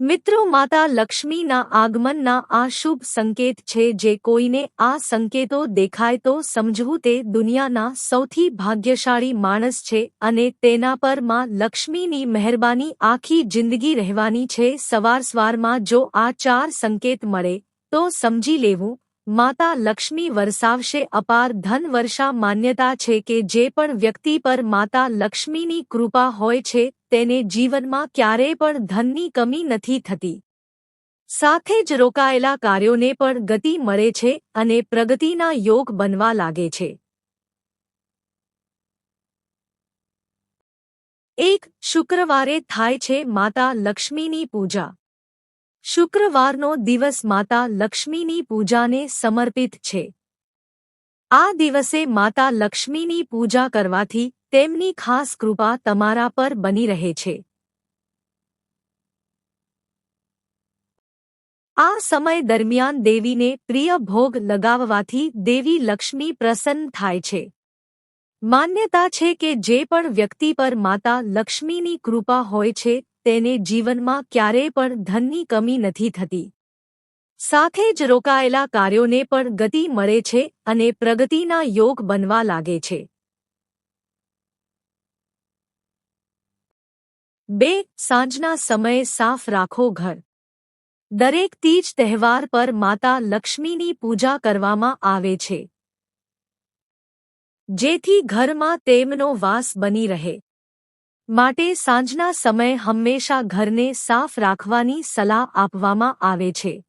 મિત્રો, માતા લક્ષ્મીના આગમનના આ શુભ સંકેત છે જે કોઈને આ સંકેતો દેખાય તો સમજવું તે દુનિયાના સૌથી ભાગ્યશાળી માણસ છે અને તેના પરમાં લક્ષ્મીની મહેરબાની આખી જિંદગી રહેવાની છે. સવાર સવારમાં જો આ ચાર સંકેત મળે, તો સમજી લેવું માતા લક્ષ્મી વરસાવશે. અપાર ધન વર્ષા માન્યતા છે કે જે પણ વ્યક્તિ પર માતા લક્ષ્મીની કૃપા હોય છે, તેને જીવનમાં ક્યારેય પણ ધનની કમી નથી થતી. સાથે જ રોકાયેલા કાર્યોને પણ ગતિ મળે છે અને પ્રગતિના યોગ બનવા લાગે છે. એક શુક્રવારે થાય છે માતા લક્ષ્મીની પૂજા. શુક્રવારનો દિવસ માતા લક્ષ્મીની પૂજાને સમર્પિત છે. આ દિવસે માતા લક્ષ્મીની પૂજા કરવાથી તેમની ખાસ કૃપા તમારા પર બની રહે છે. આ સમય દરમિયાન દેવીને પ્રિય ભોગ લગાવવાથી દેવી લક્ષ્મી પ્રસન્ન થાય છે. માન્યતા છે કે જે પણ વ્યક્તિ પર માતા લક્ષ્મીની કૃપા હોય છે તેને જીવનમાં ક્યારેય પણ ધનની કમી નથી થતી. સાથે જ રોકાયેલા કાર્યોને પણ ગતિ મળે છે અને પ્રગતિના યોગ બનવા લાગે છે. બે, સાંજના સમયે સાફ રાખો ઘર. દરેક તીજ તહેવાર પર માતા લક્ષ્મીની પૂજા કરવામાં આવે છે. જેથી ઘરમાં તેમનો વાસ બની રહે. માટે સાંજના સમયે હંમેશા ઘરને સાફ રાખવાની સલાહ આપવામાં આવે છે.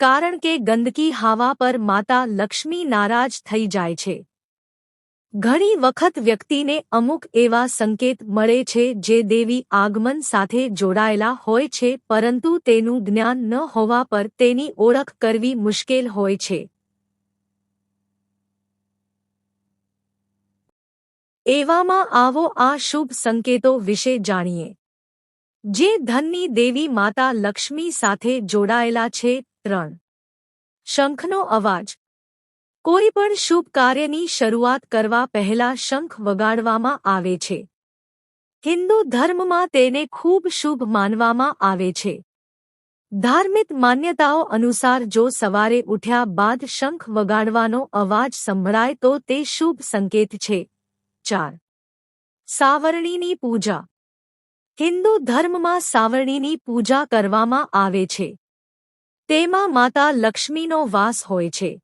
કારણ કે ગંદકી હાવા પર માતા લક્ષ્મી નારાજ થઈ જાય છે. ઘણી વખત વ્યક્તિને અમુક એવા સંકેત મળે છે જે દેવી આગમન સાથે જોડાયેલા હોય છે, પરંતુ તેનું જ્ઞાન ન હોવા પર તેની ઓળખ કરવી મુશ્કેલ હોય છે. એવામાં આવો આ શુભ સંકેતો વિશે જાણીએ. જે ધનની દેવી માતા લક્ષ્મી સાથે જોડાયેલા છે ત્રણ. શંખનો અવાજ. કોઈ પણ શુભ કાર્યની શરૂઆત કરવા પહેલા શંખ વગાડવામાં આવે છે. હિન્દુ ધર્મમાં તેને ખૂબ શુભ માનવામાં આવે છે. ધાર્મિક માન્યતાઓ અનુસાર જો સવારે ઉઠ્યા બાદ શંખ વગાડવાનો અવાજ સંભળાય તો તે શુભ સંકેત છે. ચાર. સાવરણીની પૂજા. હિન્દુ ધર્મમાં સાવરણીની પૂજા કરવામાં આવે છે. તેમાં માતા લક્ષ્મીનો વાસ હોય છે.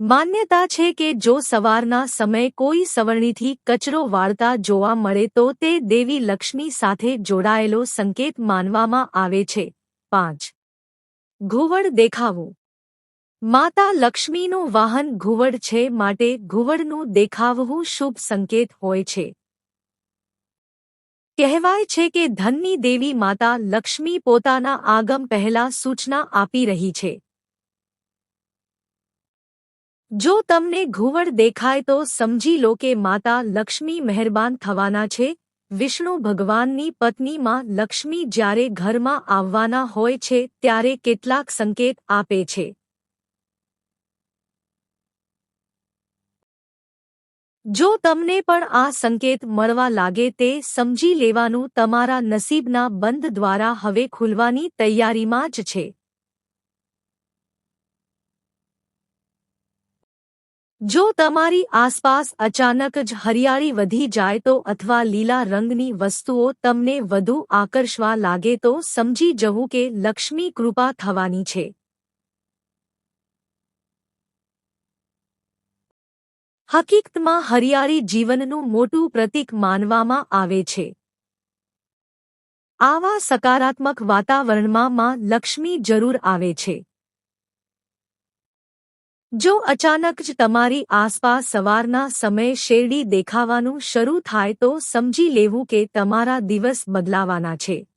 માન્યતા છે કે જો સવારના સમયે કોઈ સવર્ણીથી કચરો વાળતા જોવા મળે તો તે દેવી લક્ષ્મી સાથે જોડાયેલો સંકેત માનવામાં આવે છે. પાંચ. ઘુવડ દેખાવું. માતા લક્ષ્મીનું વાહન ઘુવડ છે માટે ઘુવડનું દેખાવવું શુભ સંકેત હોય છે. કહેવાય છે કે ધનની દેવી માતા લક્ષ્મી પોતાના આગમ પહેલા સૂચના આપી રહી છે. જો તમને ઘુવડ દેખાય તો સમજી લો કે માતા લક્ષ્મી મહેરબાન થવાના છે. વિષ્ણુ ભગવાનની પત્નીમાં લક્ષ્મી જ્યારે ઘરમાં આવવાના હોય છે ત્યારે કેટલાક સંકેત આપે છે. જો તમને પણ આ સંકેત મળવા લાગે તે સમજી લેવાનું તમારા નસીબના બંધ દ્વારા હવે ખુલવાની તૈયારીમાં જ છે. જો તમારી આસપાસ અચાનક જ હરિયાળી વધી જાય તો અથવા લીલા રંગની વસ્તુઓ તમને વધુ આકર્ષવા લાગે તો સમજી જવું કે લક્ષ્મી કૃપા થવાની છે. હકીકતમાં હરિયાળી જીવનનું મોટું પ્રતીક માનવામાં આવે છે. આવા સકારાત્મક વાતાવરણમાં માં લક્ષ્મી જરૂર આવે છે. જો અચાનક જ તમારી આસપાસ સવારના સમયે શેરડી દેખાવાનું શરૂ થાય તો સમજી લેવું કે તમારા દિવસ બદલાવાના છે.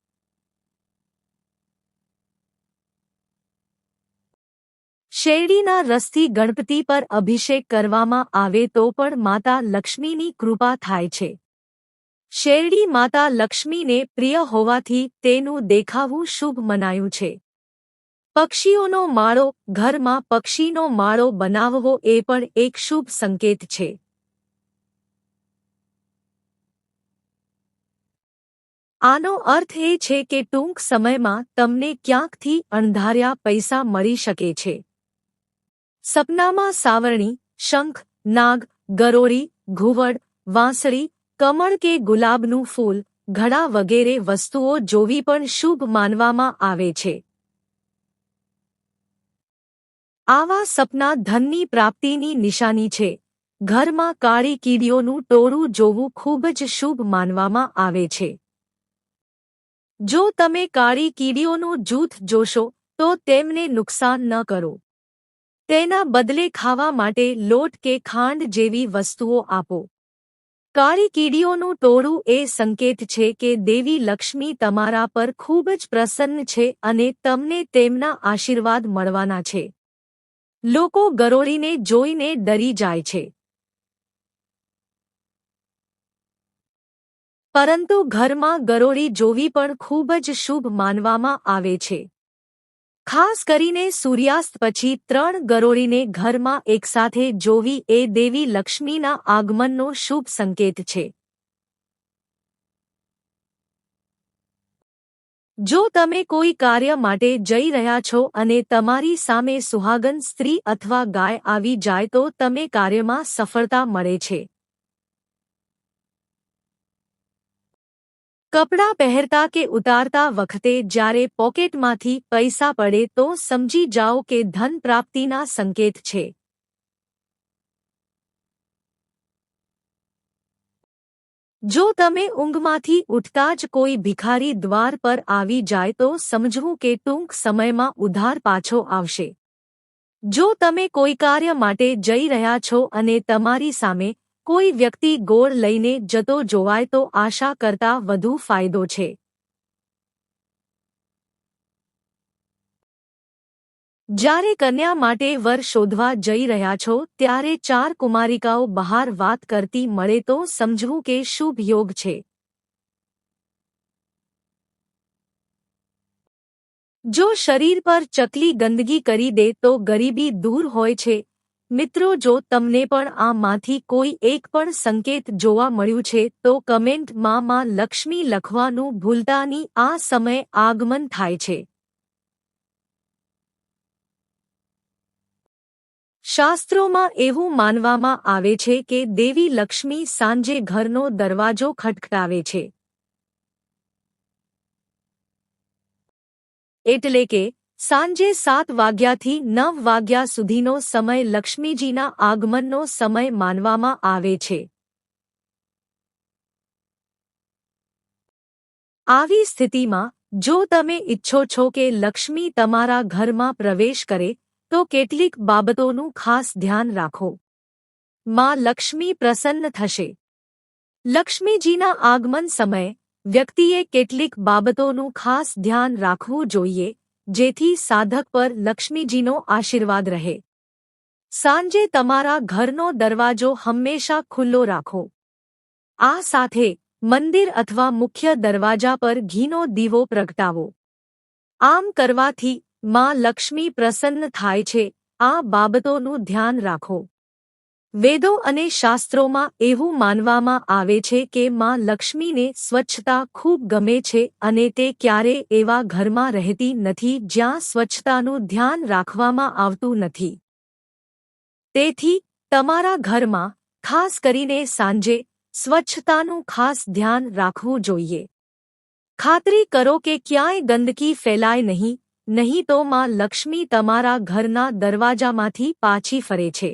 શેરડીના રસથી ગણપતિ પર અભિષેક કરવામાં આવે તો પણ માતા લક્ષ્મીની કૃપા થાય છે. શેરડી માતા લક્ષ્મીને પ્રિય હોવાથી તેનું દેખાવું શુભ મનાયું છે. પક્ષીઓનો માળો ઘરમાં પક્ષીનો માળો બનાવવો એ પણ એક શુભ સંકેત છે. આનો અર્થ એ છે કે ટૂંક સમયમાં તમને ક્યાંકથી અણધાર્યા પૈસા મળી શકે છે. સપનામાં સાવરણી, શંખ, નાગ ગરોળી ઘુવડ, વાંસળી, કમળ કે ગુલાબનું ફૂલ, ઘડા વગેરે વસ્તુઓ જોવી પણ શુભ માનવામાં આવે છે. આવા સપના ધનની પ્રાપ્તિની નિશાની છે. ઘરમાં કાળી કીડીઓનું ટોળું જોવું ખૂબ જ શુભ માનવામાં આવે છે. જો તમે કાળી કીડીઓનું જૂથ જોશો, તો તેમને નુકસાન ન કરો. તેના બદલે ખાવા માટે લોટ કે ખાંડ જેવી વસ્તુઓ આપો. કાળી કીડીઓનું ટોળું એ સંકેત છે કે દેવી લક્ષ્મી તમારા પર ખૂબ જ પ્રસન્ન છે અને તમને તેમના આશીર્વાદ મળવાના છે. લોકો ગરોળીને જોઈને ડરી જાય છે. પરંતુ ઘરમાં ગરોળી જોવી પણ ખૂબ જ શુભ માનવામાં આવે છે. ખાસ કરીને સૂર્યાસ્ત પછી ત્રણ ગરોળીને ઘરમાં એકસાથે જોવી એ દેવી લક્ષ્મીના આગમનનો શુભ સંકેત છે. જો તમે કોઈ કાર્ય માટે જઈ રહ્યા છો અને તમારી સામે સુહાગન સ્ત્રી અથવા ગાય આવી જાય તો તમે કાર્યમાં સફળતા મળે છે. કપડાં પહેરતા કે ઉતારતા વખતે જ્યારે પોકેટમાંથી પૈસા પડે તો સમજી જાઓ કે ધન પ્રાપ્તિના સંકેત છે. જો તમે ઊંઘમાંથી ઉઠતા જ કોઈ ભિખારી દ્વાર પર આવી જાય તો સમજવું કે ટૂંક સમયમાં ઉધાર પાછો આવશે. જો તમે કોઈ કાર્ય માટે જઈ રહ્યા છો અને તમારી સામે કોઈ વ્યક્તિ ગોળ લઈને જતો જોવાય તો આશા કરતા વધુ ફાયદો છે. જ્યારે કન્યા માટે વર શોધવા જઈ રહ્યા છો, ત્યારે ચાર કુમારિકાઓ બહાર વાત કરતી મળે તો સમજવું કે શુભ યોગ છે. જો શરીર પર ચકલી ગંદગી કરી દે તો ગરીબી દૂર હોય છે મિત્રો, જો તમને પણ આમાંથી કોઈ એક પણ સંકેત જોવા મળ્યું છે, તો કમેન્ટમાં માં લક્ષ્મી લખવાનું ભૂલતાની આ સમય આગમન થાય છે. શાસ્ત્રોમાં એવું માનવામાં આવે છે કે દેવી લક્ષ્મી સાંજે ઘરનો દરવાજો ખટખટાવે છે. એટલે કે સાંજે સાત વાગ્યાથી નવ વાગ્યા સુધીનો સમય લક્ષ્મીજીના આગમનનો સમય માનવામાં આવે છે. આવી સ્થિતિમાં, જો તમે ઈચ્છો છો કે લક્ષ્મી તમારા ઘરમાં પ્રવેશ કરે, તો કેટલીક બાબતોનું ખાસ ધ્યાન રાખો. માં લક્ષ્મી પ્રસન્ન થશે. લક્ષ્મીજીના આગમન સમયે વ્યક્તિએ કેટલીક બાબતોનું ખાસ ધ્યાન રાખવું જોઈએ જેથી સાધક પર લક્ષ્મીજીનો આશીર્વાદ રહે. સાંજે તમારા ઘરનો દરવાજો હંમેશા ખુલ્લો રાખો. આ સાથે મંદિર અથવા મુખ્ય દરવાજા પર ઘીનો દીવો પ્રગટાવો. આમ કરવાથી માં લક્ષ્મી પ્રસન્ન થાય છે, આ બાબતોનું ધ્યાન રાખો. વેદો અને શાસ્ત્રોમાં એવું માનવામાં આવે છે કે માં લક્ષ્મીને સ્વચ્છતા ખૂબ ગમે છે અને તે ક્યારે એવા ઘરમાં રહેતી નથી જ્યાં સ્વચ્છતાનું ધ્યાન રાખવામાં આવતું નથી. તેથી, તમારા ઘરમાં, ખાસ કરીને સાંજે, સ્વચ્છતાનું ખાસ ધ્યાન રાખવું જોઈએ. ખાતરી કરો કે ક્યાંય ગંદકી ફેલાય નહીં નહીં તો માં લક્ષ્મી તમારા ઘરના દરવાજામાંથી પાછી ફરે છે.